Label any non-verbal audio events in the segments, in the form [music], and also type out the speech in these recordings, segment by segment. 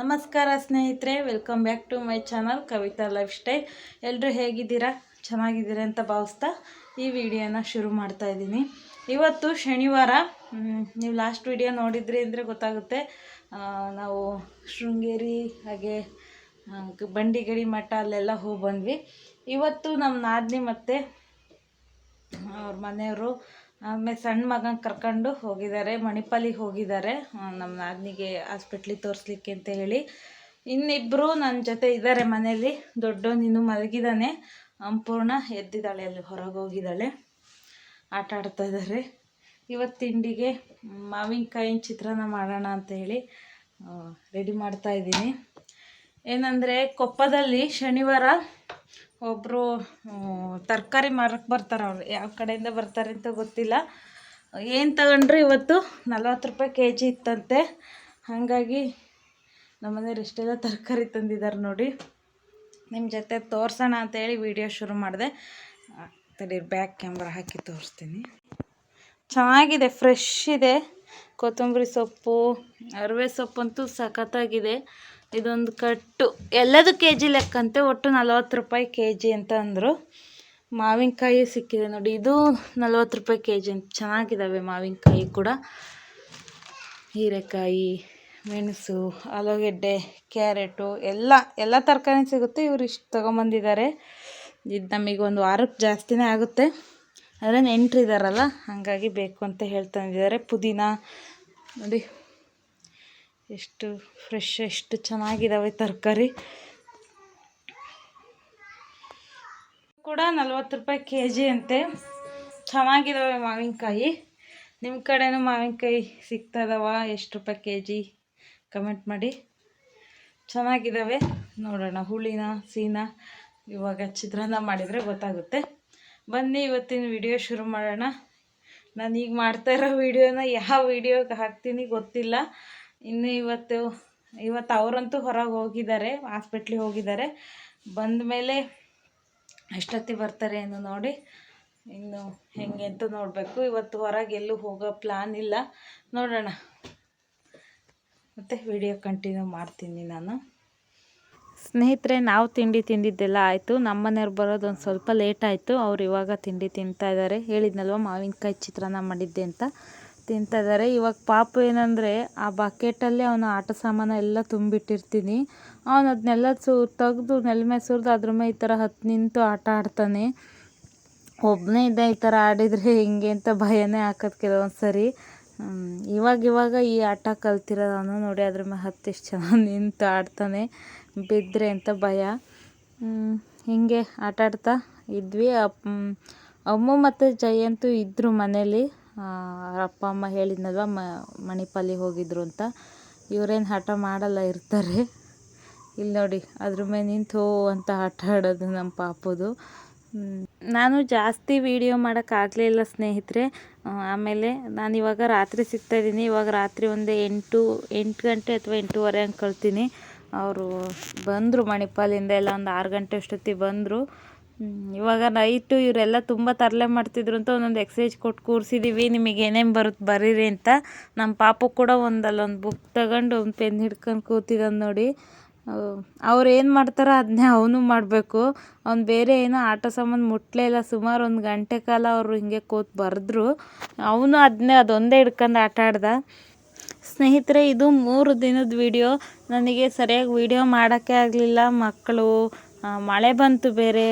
ನಮಸ್ಕಾರ ಸ್ನೇಹಿತರೆ welcome back to my channel Kavitha life style ಎಲ್ಲರೂ ಹೇಗಿದ್ದೀರಾ? ಚೆನ್ನಾಗಿದ್ದೀರಾ ಅಂತ ಭಾವಿಸ್ತಾ ಈ ವಿಡಿಯೋನ ಶುರು ಮಾಡ್ತಾ ಇದ್ದೀನಿ. ಇವತ್ತು ಶನಿವಾರ ನೀವು ಲಾಸ್ಟ್ ವಿಡಿಯೋ ನೋಡಿದ್ರಿ ಅಂದರೆ ಗೊತ್ತಾಗುತ್ತೆ. ನಾವು ಶೃಂಗೇರಿ, ಹಾಗೆ ಬಂಡಿಗಡಿ ಮಠ ಅಲ್ಲೆಲ್ಲ ಹೋಗಿ ಬಂದ್ವಿ. ಇವತ್ತು ನಮ್ಮ ನಾದಿನಿ ಮತ್ತು ಅವ್ರ ಮನೆಯವರು ಆಮೇಲೆ ಸಣ್ಣ ಮಗನ ಕರ್ಕೊಂಡು ಹೋಗಿದ್ದಾರೆ ಮಣಿಪಾಲಿಗೆ ಹೋಗಿದ್ದಾರೆ. ನಮ್ಮ ನಾದಿನಿಗೆ ಹಾಸ್ಪಿಟ್ಲಿಗೆ ತೋರಿಸ್ಲಿಕ್ಕೆ ಅಂತ ಹೇಳಿ. ಇನ್ನಿಬ್ಬರು ನನ್ನ ಜೊತೆ ಇದ್ದಾರೆ ಮನೇಲಿ. ದೊಡ್ಡವನು ಇನ್ನೂ ಮಲಗಿದ್ದಾನೆ ಅಂಪೂರ್ಣ ಎದ್ದಿದ್ದಾಳೆ, ಅಲ್ಲಿ ಹೊರಗೆ ಹೋಗಿದ್ದಾಳೆ. ಆಟ ಆಡ್ತಾ ಇದ್ದಾರೆ ಇವತ್ತು ತಿಂಡಿಗೆ ಮಾವಿನಕಾಯಿನ ಚಿತ್ರಾನ್ನ ಮಾಡೋಣ ಅಂತ ಹೇಳಿ ರೆಡಿ ಮಾಡ್ತಾ ಇದ್ದೀನಿ. ಏನಂದರೆ ಕೊಪ್ಪದಲ್ಲಿ ಶನಿವಾರ ಒಬ್ಬರು ತರಕಾರಿ ಮಾರಕ್ಕೆ ಬರ್ತಾರೆ ಅವ್ರು. ಯಾವ ಕಡೆಯಿಂದ ಬರ್ತಾರೆ ಅಂತ ಗೊತ್ತಿಲ್ಲ. ಏನು ತಗೊಂಡ್ರು ಇವತ್ತು? ನಲ್ವತ್ತು ರೂಪಾಯಿ ಕೆ ಜಿ ಇತ್ತಂತೆ. ಹಾಗಾಗಿ ನಮ್ಮನೆಯವ್ರು ಇಷ್ಟೆಲ್ಲ ತರಕಾರಿ ತಂದಿದ್ದಾರೆ ನೋಡಿ. ನಿಮ್ಮ ಜೊತೆ ತೋರ್ಸೋಣ ಅಂತೇಳಿ ವಿಡಿಯೋ ಶುರು ಮಾಡಿದೆ. ತಡಿ ಬ್ಯಾಕ್ ಕ್ಯಾಮ್ರಾ ಹಾಕಿ ತೋರಿಸ್ತೀನಿ. ಚೆನ್ನಾಗಿದೆ ಫ್ರೆಶ್ ಇದೆ. ಕೊತ್ತಂಬರಿ ಸೊಪ್ಪು, ಅರಿವೆ ಸೊಪ್ಪಂತೂ ಸಖತ್ತಾಗಿದೆ. ಇದೊಂದು ಕಟ್ಟು. ಎಲ್ಲದು ಕೆ ಜಿ ಲೆಕ್ಕಂತೆ, ಒಟ್ಟು ನಲ್ವತ್ತು ರೂಪಾಯಿ ಕೆ ಜಿ ಅಂತ ಅಂದರು. ಮಾವಿನಕಾಯಿ ಸಿಕ್ಕಿದೆ ನೋಡಿ, ಇದು ನಲ್ವತ್ತು ರೂಪಾಯಿ ಕೆ ಜಿ ಅಂತ. ಚೆನ್ನಾಗಿದ್ದಾವೆ ಮಾವಿನಕಾಯಿ ಕೂಡ. ಹೀರೆಕಾಯಿ, ಮೆಣಸು, ಆಲೂಗೆಡ್ಡೆ, ಕ್ಯಾರೆಟು, ಎಲ್ಲ ಎಲ್ಲ ತರಕಾರಿ ಸಿಗುತ್ತೆ. ಇವರು ಇಷ್ಟು ತೊಗೊಂಬಂದಿದ್ದಾರೆ. ಇದು ನಮಗೆ ಒಂದು ವಾರಕ್ಕೆ ಜಾಸ್ತಿನೇ ಆಗುತ್ತೆ. ಆದರೆ ನೆಂಟ್ರಿದಾರಲ್ಲ, ಹಾಗಾಗಿ ಬೇಕು ಅಂತ ಹೇಳ್ತಂದಿದ್ದಾರೆ ಪುದೀನ, ನೋಡಿ ಎಷ್ಟು ಫ್ರೆಶ್ ಎಷ್ಟು ಚೆನ್ನಾಗಿದ್ದಾವೆ ತರಕಾರಿ. ಕೂಡ ನಲ್ವತ್ತು ರೂಪಾಯಿ ಕೆ ಜಿ ಅಂತೆ. ಚೆನ್ನಾಗಿದ್ದಾವೆ ಮಾವಿನಕಾಯಿ. ನಿಮ್ಮ ಕಡೆನೂ ಮಾವಿನಕಾಯಿ ಸಿಗ್ತದವ? ಎಷ್ಟು ರೂಪಾಯಿ ಕೆ ಜಿ ಕಮೆಂಟ್ ಮಾಡಿ. ಚೆನ್ನಾಗಿದ್ದಾವೆ ನೋಡೋಣ, ಹುಳಿನ, ಸೀನ, ಇವಾಗ ಚಿತ್ರಾನ್ನ ಮಾಡಿದರೆ ಗೊತ್ತಾಗುತ್ತೆ. ಬನ್ನಿ, ಇವತ್ತಿನ ವಿಡಿಯೋ ಶುರು ಮಾಡೋಣ. ನಾನು ಈಗ ಮಾಡ್ತಾ ಇರೋ ವಿಡಿಯೋನ ಯಾವ ವಿಡಿಯೋಗೆ ಹಾಕ್ತೀನಿ ಗೊತ್ತಿಲ್ಲ. ಇನ್ನು ಇವತ್ತು ಇವತ್ತು ಅವರಂತೂ ಹೊರಗೆ ಹೋಗಿದ್ದಾರೆ ಹಾಸ್ಪಿಟ್ಲಿಗೆ ಹೋಗಿದ್ದಾರೆ. ಬಂದ ಮೇಲೆ ಎಷ್ಟೊತ್ತಿಗೆ ಬರ್ತಾರೆ ಏನು ನೋಡಿ, ಇನ್ನು ಹೆಂಗೆ ಅಂತ ನೋಡಬೇಕು. ಇವತ್ತು ಹೊರಗೆ ಎಲ್ಲೂ ಹೋಗೋ ಪ್ಲ್ಯಾನ್ ಇಲ್ಲ. ನೋಡೋಣ. ಮತ್ತು ವಿಡಿಯೋ ಕಂಟಿನ್ಯೂ ಮಾಡ್ತೀನಿ ನಾನು. ಸ್ನೇಹಿತರೆ, ನಾವು ತಿಂಡಿ ತಿಂದಿದ್ದೆಲ್ಲ ಆಯಿತು. ನಮ್ಮ ಮನೆಯವ್ರು ಬರೋದು ಒಂದು ಸ್ವಲ್ಪ ಲೇಟ್ ಆಯಿತು. ಅವ್ರು ಇವಾಗ ತಿಂಡಿ ತಿಂತಾ ಇದ್ದಾರೆ. ಹೇಳಿದ್ನಲ್ವ ಮಾವಿನಕಾಯಿ ಚಿತ್ರಾನ್ನ ಮಾಡಿದ್ದೆ ಅಂತ. ತಿಂತಾ ಇದ್ದಾರೆ ಇವಾಗ ಪಾಪು ಏನಂದರೆ ಆ ಬಕೆಟಲ್ಲಿ ಅವನ ಆಟ ಸಾಮಾನು ಎಲ್ಲ ತುಂಬಿಟ್ಟಿರ್ತೀನಿ. ಅವನು ಅದನ್ನೆಲ್ಲ ಸು, ತೆಗೆದು ನೆಲ ಮೇಲೆ ಸುರಿದು ಅದ್ರ ಮೇಲೆ ಈ ಥರ ಹತ್ತು ನಿಂತು ಆಟ ಆಡ್ತಾನೆ. ಒಬ್ಬನೇ ಇದ್ದ ಈ ಥರ ಆಡಿದರೆ ಹೆಂಗೆ ಅಂತ ಭಯನೇ ಹಾಕೋದು ಕೆಲವೊಂದು ಸರಿ ಇವಾಗ ಇವಾಗ ಈ ಆಟ ಕಲ್ತಿರೋದು ಅವನು ನೋಡಿ ಅದ್ರ ಮೇಲೆ ಹತ್ತು ಎಷ್ಟು ಚೆನ್ನಾಗಿ [laughs] ನಿಂತು ಆಡ್ತಾನೆ. ಬಿದ್ದರೆ ಅಂತ ಭಯ. ಹಿಂಗೆ ಆಟ ಆಡ್ತಾ ಇದ್ವಿ. ಅಮ್ಮ ಮತ್ತು ಜಯಂತು ಇದ್ದರು ಮನೇಲಿ. ಅಪ್ಪ ಅಮ್ಮ ಹೇಳಿದ್ನಲ್ವ ಮಣಿಪಾಲಿಗೆ ಹೋಗಿದ್ರು ಅಂತ. ಇವರೇನು ಹಠ ಮಾಡಲ್ಲ ಇರ್ತಾರೆ. ಇಲ್ಲಿ ನೋಡಿ, ಅದ್ರ ಮೇಲೆ ನಿಂತು ಹೋ ಅಂತ ಆಟ ಆಡೋದು ನಮ್ಮ ಪಾಪದು. ನಾನು ಜಾಸ್ತಿ ವೀಡಿಯೋ ಮಾಡೋಕ್ಕಾಗಲಿಲ್ಲ ಸ್ನೇಹಿತರೆ. ಆಮೇಲೆ ನಾನು ಇವಾಗ ರಾತ್ರಿ ಸಿಗ್ತಾ ಇದ್ದೀನಿ. ಇವಾಗ ರಾತ್ರಿ ಒಂದು ಎಂಟು ಎಂಟು ಗಂಟೆ ಅಥವಾ ಎಂಟೂವರೆ ಹಂಗೆ ಕಳ್ತೀನಿ. ಅವರು ಬಂದರು ಮಣಿಪಾಲಿಂದ ಎಲ್ಲ ಒಂದು ಆರು ಗಂಟೆ ಅಷ್ಟೊತ್ತಿಗೆ ಬಂದರು. ಇವಾಗ ನೈಟು ಇವರೆಲ್ಲ ತುಂಬ ತರಲೆ ಮಾಡ್ತಿದ್ರು ಅಂತ ಒಂದೊಂದು ಎಕ್ಸೈಜ್ ಕೊಟ್ಟು ಕೂರಿಸಿದ್ದೀವಿ ನಿಮಗೆ ಏನೇನು ಬರುತ್ತೆ ಬರೀರಿ ಅಂತ. ನಮ್ಮ ಪಾಪು ಕೂಡ ಒಂದಲ್ಲೊಂದು ಬುಕ್ ತಗೊಂಡು ಒಂದು ಪೆನ್ ಹಿಡ್ಕೊಂಡು ಕೂತಿದ್ದಾನೆ ನೋಡಿ. ಅವ್ರು ಏನು ಮಾಡ್ತಾರೋ ಅದನ್ನೇ ಅವನು ಮಾಡಬೇಕು. ಅವ್ನು ಬೇರೆ ಏನೋ ಆಟ ಸಾಮಾನು ಮುಟ್ಲೇ ಇಲ್ಲ. ಸುಮಾರು ಒಂದು ಗಂಟೆ ಕಾಲ ಅವರು ಹಿಂಗೆ ಕೂತು ಬರೆದ್ರು. ಅವನು ಅದನ್ನೇ ಅದೊಂದೇ ಹಿಡ್ಕೊಂಡು ಆಟ ಆಡ್ದ. ಸ್ನೇಹಿತರೆ, ಇದು ಮೂರು ದಿನದ ವಿಡಿಯೋ. ನನಗೆ ಸರಿಯಾಗಿ ವಿಡಿಯೋ ಮಾಡೋಕ್ಕೆ ಆಗಲಿಲ್ಲ. ಮಕ್ಕಳು ಮಳೆ ಬಂತು ಬೇರೆ,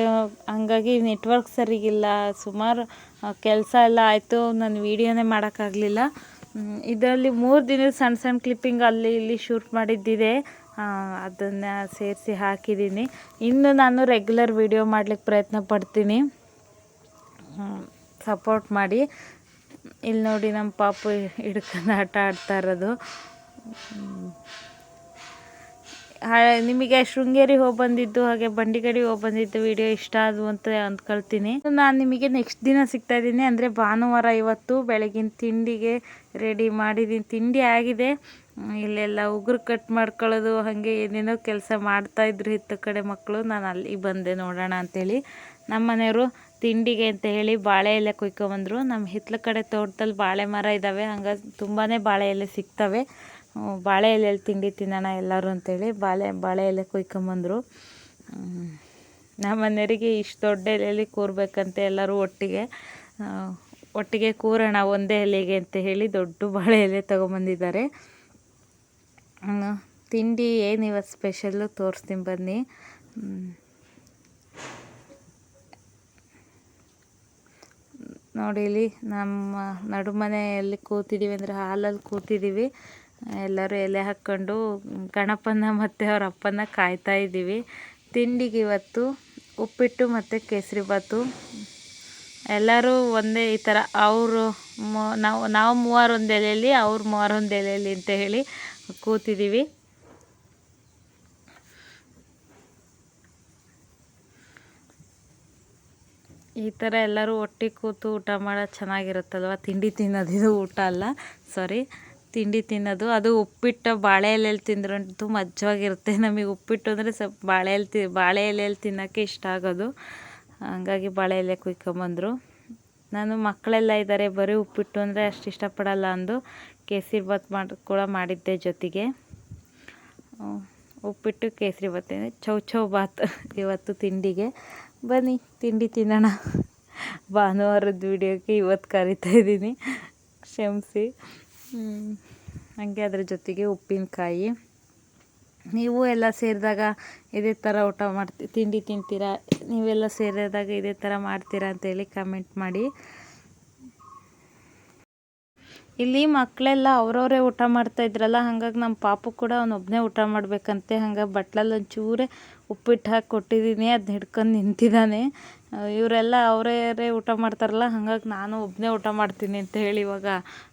ಹಂಗಾಗಿ ನೆಟ್ವರ್ಕ್ ಸರಿಗಿಲ್ಲ, ಸುಮಾರು ಕೆಲಸ ಎಲ್ಲ ಆಯಿತು, ನಾನು ವೀಡಿಯೋನೇ ಮಾಡೋಕ್ಕಾಗಲಿಲ್ಲ. ಇದರಲ್ಲಿ ಮೂರು ದಿನದ ಸಣ್ಣ ಸಣ್ಣ ಕ್ಲಿಪ್ಪಿಂಗ್ ಅಲ್ಲಿ ಇಲ್ಲಿ ಶೂಟ್ ಮಾಡಿದ್ದಿದೆ. ಅದನ್ನು ಸೇರಿಸಿ ಹಾಕಿದ್ದೀನಿ ಇನ್ನು ನಾನು ರೆಗ್ಯುಲರ್ ವೀಡಿಯೋ ಮಾಡ್ಲಿಕ್ಕೆ ಪ್ರಯತ್ನ ಪಡ್ತೀನಿ. ಸಪೋರ್ಟ್ ಮಾಡಿ. ಇಲ್ಲಿ ನೋಡಿ ನಮ್ಮ ಪಾಪು ಹಿಡ್ಕೊಂಡು ಆಟ ಆಡ್ತಾ ಇರೋದು. ನಿಮಗೆ ಶೃಂಗೇರಿ ಹೋಗಿ ಬಂದಿದ್ದು, ಹಾಗೆ ಬಂಡಿಗಡಿ ಹೋಗಿ ಬಂದಿದ್ದು ವಿಡಿಯೋ ಇಷ್ಟ ಆದವು ಅಂತ ಅಂದ್ಕೊಳ್ತೀನಿ ನಾನು ನಿಮಗೆ ನೆಕ್ಸ್ಟ್ ದಿನ ಸಿಗ್ತಾ ಇದ್ದೀನಿ. ಅಂದರೆ ಭಾನುವಾರ ಇವತ್ತು ಬೆಳಗಿನ ತಿಂಡಿಗೆ ರೆಡಿ ಮಾಡಿದ್ದೀನಿ ತಿಂಡಿ ಆಗಿದೆ. ಇಲ್ಲೆಲ್ಲ ಉಗುರು ಕಟ್ ಮಾಡ್ಕೊಳ್ಳೋದು, ಹಾಗೆ ಏನೇನೋ ಕೆಲಸ ಮಾಡ್ತಾಯಿದ್ರು ಹಿತ್ತ ಕಡೆ ಮಕ್ಕಳು ನಾನು ಅಲ್ಲಿಗೆ ಬಂದೆ ನೋಡೋಣ ಅಂತೇಳಿ. ನಮ್ಮ ಮನೆಯವರು ತಿಂಡಿಗೆ ಅಂತ ಹೇಳಿ ಬಾಳೆ ಎಲೆ ಕುಯ್ಕೊಂಬಂದರು. ನಮ್ಮ ಹಿತ್ತಲ ಕಡೆ ತೋಟದಲ್ಲಿ ಬಾಳೆ ಮರ ಇದ್ದಾವೆ ಹಂಗಾಗಿ ತುಂಬಾ ಬಾಳೆ ಎಲೆ ಸಿಗ್ತವೆ. ಬಾಳೆ ಎಲೆಯಲ್ಲಿ ತಿಂಡಿ ತಿನ್ನೋಣ ಎಲ್ಲರೂ ಅಂತೇಳಿ ಬಾಳೆ ಬಾಳೆ ಎಲೆ ಕುಯ್ಕೊಂಬಂದರು. ನಮ್ಮ ಮನೆಯವರಿಗೆ ಇಷ್ಟು ದೊಡ್ಡ ಎಲೆಯಲ್ಲಿ ಕೂರಬೇಕಂತ ಎಲ್ಲರೂ ಒಟ್ಟಿಗೆ. ಒಟ್ಟಿಗೆ ಕೂರೋಣ ಒಂದೇ ಎಲೆಗೆ ಅಂತ ಹೇಳಿ ದೊಡ್ಡ ಬಾಳೆ ಎಲೆ ತೊಗೊಂಬಂದಿದ್ದಾರೆ. ತಿಂಡಿ ಏನು ಇವತ್ತು ಸ್ಪೆಷಲ್ಲು ತೋರಿಸ್ತೀನಿ ಬನ್ನಿ. ನೋಡಿಲಿ ನಮ್ಮ ನಡುಮನೆಯಲ್ಲಿ ಕೂತಿದ್ದೀವಿ ಅಂದರೆ ಹಾಲಲ್ಲಿ ಕೂತಿದ್ದೀವಿ ಎಲ್ಲರೂ ಎಲೆ ಹಾಕ್ಕೊಂಡು ಗಣಪನ ಮತ್ತು ಅವ್ರ ಅಪ್ಪನ ಕಾಯ್ತಾ ಇದ್ದೀವಿ. ತಿಂಡಿಗೆ ಇವತ್ತು ಉಪ್ಪಿಟ್ಟು ಮತ್ತು ಕೇಸರಿಬಾತು ಎಲ್ಲರೂ ಒಂದೇ ಈ ಥರ ಅವರು ನಾವು ನಾವು ಮೂವರೊಂದು ಎಲೆಯಲ್ಲಿ ಅವ್ರು ಮೂವರೊಂದು ಎಲೆಯಲ್ಲಿ ಅಂತ ಹೇಳಿ ಕೂತಿದ್ದೀವಿ. ಈ ಥರ ಎಲ್ಲರೂ ಒಟ್ಟಿಗೆ ಕೂತು ಊಟ ಮಾಡೋದು ಚೆನ್ನಾಗಿರುತ್ತಲ್ವ? ತಿಂಡಿ ತಿನ್ನೋದಿದು ಊಟ ಅಲ್ಲ. ಸಾರಿ ತಿಂಡಿ ತಿನ್ನೋದು. ಅದು ಉಪ್ಪಿಟ್ಟು ಬಾಳೆ ಎಲೆಯಲ್ಲಿ ತಿಂದ್ರಂತೂ ಮಜ್ಜವಾಗಿರುತ್ತೆ ನಮಗೆ ಉಪ್ಪಿಟ್ಟು ಅಂದರೆ ಸ್ವಲ್ಪ ಬಾಳೆ ಎಲೆ ತಿ, ಬಾಳೆ ಎಲೆಯಲ್ಲಿ ತಿನ್ನೋಕ್ಕೆ ಇಷ್ಟ ಆಗೋದು. ಹಂಗಾಗಿ ಬಾಳೆ ಎಲೆ ಕುಯ್ಕೊಂಬಂದರು. ನಾನು ಮಕ್ಕಳೆಲ್ಲ ಇದ್ದಾರೆ ಬರೀ ಉಪ್ಪಿಟ್ಟು ಅಂದರೆ ಅಷ್ಟು ಇಷ್ಟಪಡಲ್ಲ ಅಂದು ಕೇಸರಿ ಬಾತ್ ಮಾಡಿ, ಕೂಡ ಮಾಡಿದ್ದೆ ಜೊತೆಗೆ. ಉಪ್ಪಿಟ್ಟು, ಕೇಸರಿ ಬಾತ್ ಚೌ ಚೌ ಬಾತ್ ಇವತ್ತು ತಿಂಡಿಗೆ. ಬನ್ನಿ, ತಿಂಡಿ ತಿನ್ನೋಣ. ಭಾನುವಾರದ ವಿಡಿಯೋಕ್ಕೆ ಇವತ್ತು ಕರಿತಾ ಇದ್ದೀನಿ. ಕ್ಷಮಿಸಿ. ಹಾಗೆ ಅದ್ರ ಜೊತೆಗೆ ಉಪ್ಪಿನಕಾಯಿ. ನೀವು ಎಲ್ಲ ಸೇರಿದಾಗ ಇದೇ ಥರ ಊಟ ಮಾಡ್ತಿ, ತಿಂಡಿ ತಿಂತೀರಾ? ನೀವೆಲ್ಲ ಸೇರಿದಾಗ ಇದೇ ಥರ ಮಾಡ್ತೀರಾ ಅಂತೇಳಿ ಕಮೆಂಟ್ ಮಾಡಿ. ಇಲ್ಲಿ ಮಕ್ಕಳೆಲ್ಲ ಅವ್ರವರೇ ಊಟ ಮಾಡ್ತಾ ಇದ್ರಲ್ಲ, ಹಾಗಾಗಿ ನಮ್ಮ ಪಾಪು ಕೂಡ ಅವನೊಬ್ಬನೇ ಊಟ ಮಾಡಬೇಕಂತೆ. ಹಂಗಾಗಿ ಬಟ್ಲಲ್ಲಿ ಒಂಚೂರೇ ಉಪ್ಪಿಟ್ಟು ಹಾಕಿ ಕೊಟ್ಟಿದ್ದೀನಿ ಅದನ್ನ ಹಿಡ್ಕೊಂಡು ನಿಂತಿದ್ದಾನೆ. ಇವರೆಲ್ಲ ಅವರೇ ಊಟ ಮಾಡ್ತಾರಲ್ಲ, ಹಾಗಾಗಿ ನಾನು ಒಬ್ಬನೇ ಊಟ ಮಾಡ್ತೀನಿ ಅಂತ ಹೇಳಿ ಇವಾಗ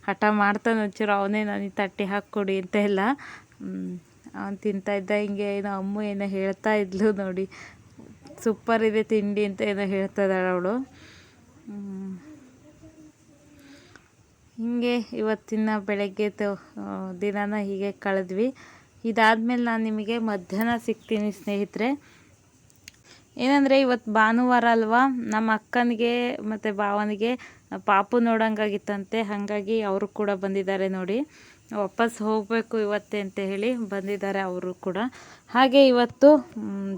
ಹಠ ಮಾಡ್ತಾನೆ ಒಂಚೂರು, ಅವನೇ ನನಗೆ ತಟ್ಟಿ ಹಾಕ್ಕೊಡಿ ಅಂತ ಎಲ್ಲ. ಅವನು ತಿಂತಾಯಿದ್ದ ಹಿಂಗೆ ಏನೋ ಅಮ್ಮು ಏನೋ ಹೇಳ್ತಾ ಇದ್ಲು ನೋಡಿ. ಸೂಪರ್ ಇದೆ ತಿಂಡಿ ಅಂತ ಏನೋ ಹೇಳ್ತಾ ಇದ್ದಾಳೆ ಅವಳು. ಹೀಗೆ ಇವತ್ತಿನ ಬೆಳಗ್ಗೆ ದಿನಾನ ಹೀಗೆ ಕಳೆದ್ವಿ. ಇದಾದಮೇಲೆ ನಾನು ನಿಮಗೆ ಮಧ್ಯಾಹ್ನ ಸಿಗ್ತೀನಿ ಸ್ನೇಹಿತರೆ. ಏನಂದರೆ ಇವತ್ತು ಭಾನುವಾರ ಅಲ್ವಾ, ನಮ್ಮ ಅಕ್ಕನಿಗೆ ಮತ್ತು ಭಾವನಿಗೆ ಪಾಪು ನೋಡೋಂಗಾಗಿತ್ತಂತೆ, ಹಾಗಾಗಿ ಅವರು ಕೂಡ ಬಂದಿದ್ದಾರೆ ನೋಡಿ. ವಾಪಸ್ ಹೋಗಬೇಕು ಇವತ್ತೇ ಅಂತ ಹೇಳಿ ಬಂದಿದ್ದಾರೆ ಅವರು ಕೂಡ. ಹಾಗೆ ಇವತ್ತು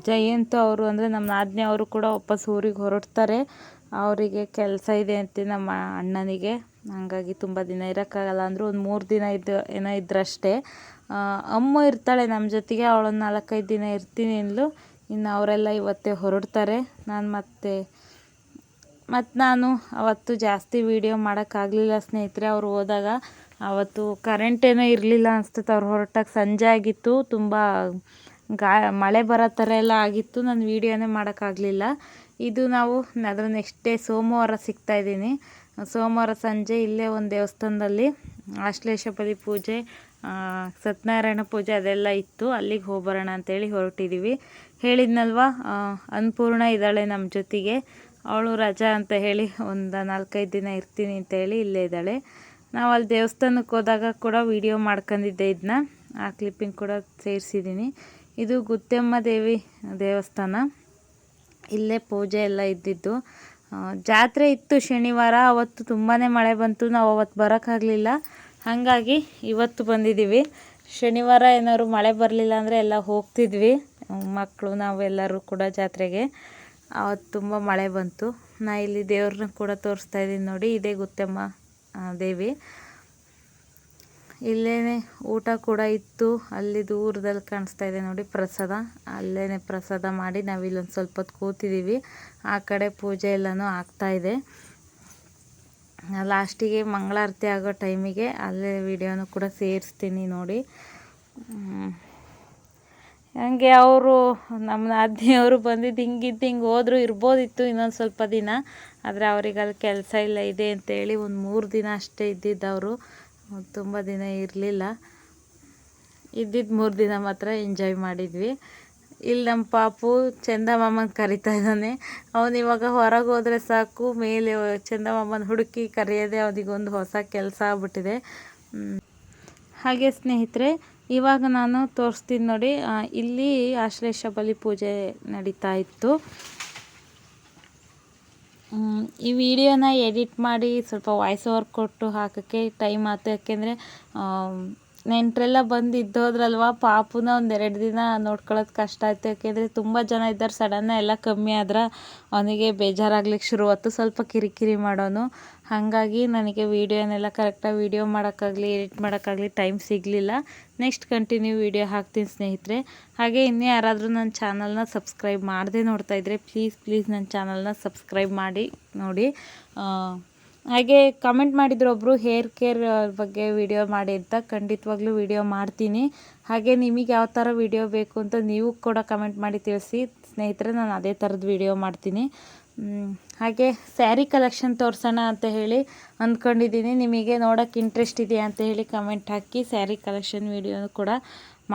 ಜಯಂತು ಅವರು ಅಂದರೆ ನಮ್ಮ ನಾದಿನಿ ಅವರು ಕೂಡ ವಾಪಸ್ ಊರಿಗೆ ಹೊರಡ್ತಾರೆ. ಅವರಿಗೆ ಕೆಲಸ ಇದೆ ಅಂತ ನಮ್ಮ ಅಣ್ಣನಿಗೆ. ಹಾಗಾಗಿ ತುಂಬ ದಿನ ಇರೋಕ್ಕಾಗಲ್ಲ. ಅಂದರು ಒಂದು ಮೂರು ದಿನ ಇದ್ದು, ಏನೋ ಇದ್ದರಷ್ಟೇ ಅಮ್ಮ ಇರ್ತಾಳೆ ನಮ್ಮ ಜೊತೆಗೆ, ಅವಳೊಂದು ನಾಲ್ಕೈದು ದಿನ ಇರ್ತೀನಿ ಅಂದ್ಲು. ಇನ್ನು ಅವರೆಲ್ಲ ಇವತ್ತೇ ಹೊರಡ್ತಾರೆ. ನಾನು ಮತ್ತೆ ಮತ್ತು ನಾನು ಅವತ್ತು ಜಾಸ್ತಿ ವೀಡಿಯೋ ಮಾಡೋಕ್ಕಾಗಲಿಲ್ಲ ಸ್ನೇಹಿತರೆ. ಅವ್ರು ಹೋದಾಗ ಅವತ್ತು ಕರೆಂಟ್ ಏನೋ ಇರಲಿಲ್ಲ ಅನಿಸ್ತೈತೆ. ಅವ್ರು ಹೊರಟಾಗ ಸಂಜೆ ಆಗಿತ್ತು. ತುಂಬ ಗಾ, ಮಳೆ ಬರೋ ಥರ ಎಲ್ಲ ಆಗಿತ್ತು. ನಾನು ವೀಡಿಯೋನೇ ಮಾಡೋಕ್ಕಾಗಲಿಲ್ಲ ಇದು ನಾವು, ಅದರ ನೆಕ್ಸ್ಟ್ ಡೇ ಸೋಮವಾರ ಸಿಗ್ತಾ ಇದ್ದೀನಿ. ಸೋಮವಾರ ಸಂಜೆ ಇಲ್ಲೇ ಒಂದು ದೇವಸ್ಥಾನದಲ್ಲಿ ಆಶ್ಲೇಷ ಬಲಿ ಪೂಜೆ ಸತ್ಯನಾರಾಯಣ ಪೂಜೆ ಅದೆಲ್ಲ ಇತ್ತು. ಅಲ್ಲಿಗೆ ಹೋಗ್ಬರೋಣ ಅಂತೇಳಿ ಹೊರಟಿದ್ದೀವಿ ಹೇಳಿದ್ನಲ್ವ ಅನ್ನಪೂರ್ಣ ಇದ್ದಾಳೆ ನಮ್ಮ ಜೊತೆಗೆ. ಅವಳು ರಜಾ ಅಂತ ಹೇಳಿ ಒಂದು ನಾಲ್ಕೈದು ದಿನ ಇರ್ತೀನಿ ಅಂತೇಳಿ ಇಲ್ಲೇ ಇದ್ದಾಳೆ. ನಾವು ಅಲ್ಲಿ ದೇವಸ್ಥಾನಕ್ಕೆ ಹೋದಾಗ ಕೂಡ ವಿಡಿಯೋ ಮಾಡ್ಕೊಂಡಿದ್ದೆ ಇದನ್ನ ಆ ಕ್ಲಿಪ್ಪಿಂಗ್ ಕೂಡ ಸೇರಿಸಿದ್ದೀನಿ ಇದು ಗುತ್ತೆಮ್ಮ ದೇವಿ ದೇವಸ್ಥಾನ. ಇಲ್ಲೇ ಪೂಜೆ ಎಲ್ಲ ಇದ್ದಿದ್ದು. ಜಾತ್ರೆ ಇತ್ತು ಶನಿವಾರ, ಅವತ್ತು ತುಂಬಾ ಮಳೆ ಬಂತು, ನಾವು ಅವತ್ತು ಬರೋಕ್ಕಾಗಲಿಲ್ಲ. ಹಾಗಾಗಿ ಇವತ್ತು ಬಂದಿದ್ದೀವಿ. ಶನಿವಾರ ಏನಾದ್ರು ಮಳೆ ಬರಲಿಲ್ಲ ಅಂದರೆ ಎಲ್ಲ ಹೋಗ್ತಿದ್ವಿ. ಮಕ್ಕಳು ನಾವೆಲ್ಲರೂ ಕೂಡ ಜಾತ್ರೆಗೆ. ಅವತ್ತು ತುಂಬ ಮಳೆ ಬಂತು. ನಾ ಇಲ್ಲಿ ದೇವ್ರನ್ನ ಕೂಡ ತೋರಿಸ್ತಾ ಇದ್ದೀನಿ ನೋಡಿ, ಇದೇ ಗುತ್ತಮ್ಮ ದೇವಿ. ಇಲ್ಲೇ ಊಟ ಕೂಡ ಇತ್ತು. ಅಲ್ಲಿ ದೂರದಲ್ಲಿ ಕಾಣಿಸ್ತಾ ಇದೆ ನೋಡಿ ಪ್ರಸಾದ. ಅಲ್ಲೇ ಪ್ರಸಾದ ಮಾಡಿ ನಾವು ಇಲ್ಲೊಂದು ಸ್ವಲ್ಪ ಹೊತ್ತು ಕೂತಿದ್ದೀವಿ ಆ ಕಡೆ ಪೂಜೆ ಎಲ್ಲನೂ ಆಗ್ತಾ ಇದೆ. ಲಾಸ್ಟಿಗೆ ಮಂಗಳಾರತಿ ಆಗೋ ಟೈಮಿಗೆ ಅಲ್ಲೇ ವಿಡಿಯೋನು ಕೂಡ ಸೇರಿಸ್ತೀನಿ ನೋಡಿ. ಹಂಗೆ ಅವರು ನಮ್ಮ ನಾದಿನಿಯವರು ಬಂದಿದ್ದು ಹಿಂಗಿದ್ದು ಹಿಂಗೆ ಹೋದರೂ ಇರ್ಬೋದಿತ್ತು ಇನ್ನೊಂದು ಸ್ವಲ್ಪ ದಿನ. ಆದರೆ ಅವ್ರಿಗೆ ಅಲ್ಲಿ ಕೆಲಸ ಇಲ್ಲ ಇದೆ ಅಂತೇಳಿ ಒಂದು ಮೂರು ದಿನ ಅಷ್ಟೇ ಇದ್ದಿದ್ದವರು ತುಂಬ ದಿನ ಇರಲಿಲ್ಲ. ಇದ್ದಿದ್ದು ಮೂರು ದಿನ ಮಾತ್ರ ಎಂಜಾಯ್ ಮಾಡಿದ್ವಿ. ಇಲ್ಲಿ ನಮ್ಮ ಪಾಪು ಚಂದಮಾಮನ ಕರಿತಾ ಇದ್ದಾನೆ. ಅವನು ಇವಾಗ ಹೊರಗೆ ಹೋದರೆ ಸಾಕು, ಮೇಲೆ ಚಂದಮಾಮನ ಹುಡುಕಿ ಕರೆಯೋದೇ ಅವನಿಗೊಂದು ಹೊಸ ಕೆಲಸ ಆಗ್ಬಿಟ್ಟಿದೆ. ಹಾಗೆ ಸ್ನೇಹಿತರೆ, ಇವಾಗ ನಾನು ತೋರಿಸ್ತೀನಿ ನೋಡಿ ಇಲ್ಲಿ ಆಶ್ಲೇಷ ಬಲಿ ಪೂಜೆ ನಡೀತಾ ಇತ್ತು. ಈ ವಿಡಿಯೋನ ಎಡಿಟ್ ಮಾಡಿ ಸ್ವಲ್ಪ ವಾಯ್ಸ್ ಓವರ್ ಕೊಟ್ಟು ಹಾಕೋಕ್ಕೆ ಟೈಮ್ ಆಯ್ತು ಯಾಕೆಂದರೆ ನೆಂಟರೆಲ್ಲ ಬಂದು ಇದ್ದೋದ್ರಲ್ವ? ಪಾಪುನ ಒಂದೆರಡು ದಿನ ನೋಡ್ಕೊಳ್ಳೋದು ಕಷ್ಟ ಆಯಿತು. ಯಾಕೆಂದರೆ ತುಂಬ ಜನ ಇದ್ದಾರೆ. ಸಡನ್ನ ಎಲ್ಲ ಕಮ್ಮಿ ಆದ್ರೆ ಅವನಿಗೆ ಬೇಜಾರಾಗ್ಲಿಕ್ಕೆ ಶುರುವಾಯ್ತು ಸ್ವಲ್ಪ ಕಿರಿಕಿರಿ ಮಾಡೋನು. ಹಾಗಾಗಿ ನನಗೆ ವೀಡಿಯೋನೆಲ್ಲ ಕರೆಕ್ಟಾಗಿ ವೀಡಿಯೋ ಮಾಡೋಕ್ಕಾಗಲಿ ಎಡಿಟ್ ಮಾಡೋಕ್ಕಾಗಲಿ ಟೈಮ್ ಸಿಗಲಿಲ್ಲ. ನೆಕ್ಸ್ಟ್ ಕಂಟಿನ್ಯೂ ವೀಡಿಯೋ ಹಾಕ್ತೀನಿ ಸ್ನೇಹಿತರೆ. ಹಾಗೆ ಇನ್ನೂ ಯಾರಾದರೂ ನನ್ನ ಚಾನಲ್ನ ಸಬ್ಸ್ಕ್ರೈಬ್ ಮಾಡದೆ ನೋಡ್ತಾಯಿದ್ರೆ ಪ್ಲೀಸ್ ಪ್ಲೀಸ್ ನನ್ನ ಚಾನಲ್ನ ಸಬ್ಸ್ಕ್ರೈಬ್ ಮಾಡಿ, ನೋಡಿ. ಹಾಗೆ ಕಮೆಂಟ್ ಮಾಡಿದ್ರು ಒಬ್ಬರು ಹೇರ್ ಕೇರ್ ಬಗ್ಗೆ ವಿಡಿಯೋ ಮಾಡಿ ಅಂತ. ಖಂಡಿತವಾಗ್ಲೂ ವಿಡಿಯೋ ಮಾಡ್ತೀನಿ. ಹಾಗೆ ನಿಮಗೆ ಯಾವ ಥರ ವಿಡಿಯೋ ಬೇಕು ಅಂತ ನೀವು ಕೂಡ ಕಮೆಂಟ್ ಮಾಡಿ ತಿಳಿಸಿ. ಸ್ನೇಹಿತರೆ, ನಾನು ಅದೇ ಥರದ ವಿಡಿಯೋ ಮಾಡ್ತೀನಿ. ಹಾಗೆ ಸ್ಯಾರಿ ಕಲೆಕ್ಷನ್ ತೋರಿಸೋಣ ಅಂತ ಹೇಳಿ ಅಂದ್ಕೊಂಡಿದ್ದೀನಿ. ನಿಮಗೆ ನೋಡೋಕ್ಕೆ ಇಂಟ್ರೆಸ್ಟ್ ಇದೆಯಾ ಅಂತ ಹೇಳಿ ಕಮೆಂಟ್ ಹಾಕಿ ಸ್ಯಾರಿ ಕಲೆಕ್ಷನ್ ವಿಡಿಯೋ ಕೂಡ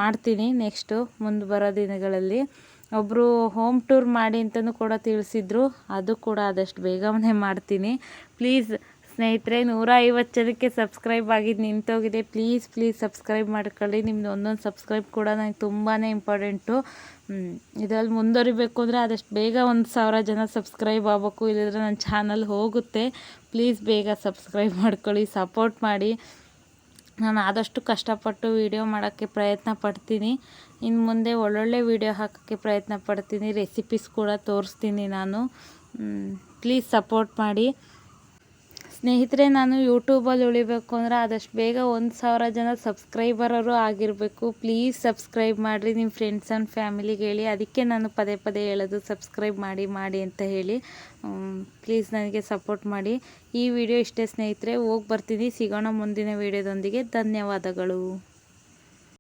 ಮಾಡ್ತೀನಿ. ನೆಕ್ಸ್ಟು ಮುಂದೆ ಬರೋ ದಿನಗಳಲ್ಲಿ. ಒಬ್ಬರು ಹೋಮ್ ಟೂರ್ ಮಾಡಿ ಅಂತಲೂ ಕೂಡ ತಿಳಿಸಿದ್ರು. ಅದು ಕೂಡ ಆದಷ್ಟು ಬೇಗನೆ ಮಾಡ್ತೀನಿ. ಪ್ಲೀಸ್ ಸ್ನೇಹಿತರೆ ನೂರ ಐವತ್ತು ಜನಕ್ಕೆ ಸಬ್ಸ್ಕ್ರೈಬ್ ಆಗಿದ್ದು ನಿಂತೋಗಿದೆ. ಪ್ಲೀಸ್ ಪ್ಲೀಸ್ ಸಬ್ಸ್ಕ್ರೈಬ್ ಮಾಡ್ಕೊಳ್ಳಿ. ನಿಮ್ಮದು ಒಂದೊಂದು ಸಬ್ಸ್ಕ್ರೈಬ್ ಕೂಡ ನನಗೆ ತುಂಬಾ ಇಂಪಾರ್ಟೆಂಟು ಇದರಲ್ಲಿ ಮುಂದುವರಿಬೇಕು ಅಂದರೆ ಆದಷ್ಟು ಬೇಗ ಒಂದು ಸಾವಿರ ಜನ ಸಬ್ಸ್ಕ್ರೈಬ್ ಆಗಬೇಕು. ಇಲ್ಲದ್ರೆ ನನ್ನ ಚಾನಲ್ ಹೋಗುತ್ತೆ. ಪ್ಲೀಸ್ ಬೇಗ ಸಬ್ಸ್ಕ್ರೈಬ್ ಮಾಡ್ಕೊಳ್ಳಿ ಸಪೋರ್ಟ್ ಮಾಡಿ. ನಾನು ಆದಷ್ಟು ಕಷ್ಟಪಟ್ಟು ವೀಡಿಯೋ ಮಾಡೋಕ್ಕೆ ಪ್ರಯತ್ನ ಪಡ್ತೀನಿ. ಇನ್ನು ಮುಂದೆ ಒಳ್ಳೊಳ್ಳೆ ವಿಡಿಯೋ ಹಾಕೋಕ್ಕೆ ಪ್ರಯತ್ನ ಪಡ್ತೀನಿ. ರೆಸಿಪೀಸ್ ಕೂಡ ತೋರಿಸ್ತೀನಿ ನಾನು. ಪ್ಲೀಸ್ ಸಪೋರ್ಟ್ ಮಾಡಿ. ಸ್ನೇಹಿತರೆ, ನಾನು ಯೂಟ್ಯೂಬಲ್ಲಿ ಉಳಿಬೇಕು ಅಂದರೆ ಆದಷ್ಟು ಬೇಗ ಒಂದು ಸಾವಿರ ಜನ ಸಬ್ಸ್ಕ್ರೈಬರರು ಆಗಿರಬೇಕು. ಪ್ಲೀಸ್ ಸಬ್ಸ್ಕ್ರೈಬ್ ಮಾಡಿರಿ ನಿಮ್ಮ ಫ್ರೆಂಡ್ಸ್ ಆ್ಯಂಡ್ ಫ್ಯಾಮಿಲಿಗೆ ಹೇಳಿ. ಅದಕ್ಕೆ ನಾನು ಪದೇ ಪದೇ ಹೇಳೋದು ಸಬ್ಸ್ಕ್ರೈಬ್ ಮಾಡಿ ಮಾಡಿ ಅಂತ ಹೇಳಿ. ಪ್ಲೀಸ್ ನನಗೆ ಸಪೋರ್ಟ್ ಮಾಡಿ. ಈ ವಿಡಿಯೋ ಇಷ್ಟೇ ಸ್ನೇಹಿತರೆ, ಹೋಗಿ ಬರ್ತೀನಿ. ಸಿಗೋಣ ಮುಂದಿನ ವಿಡಿಯೋದೊಂದಿಗೆ ಧನ್ಯವಾದಗಳು.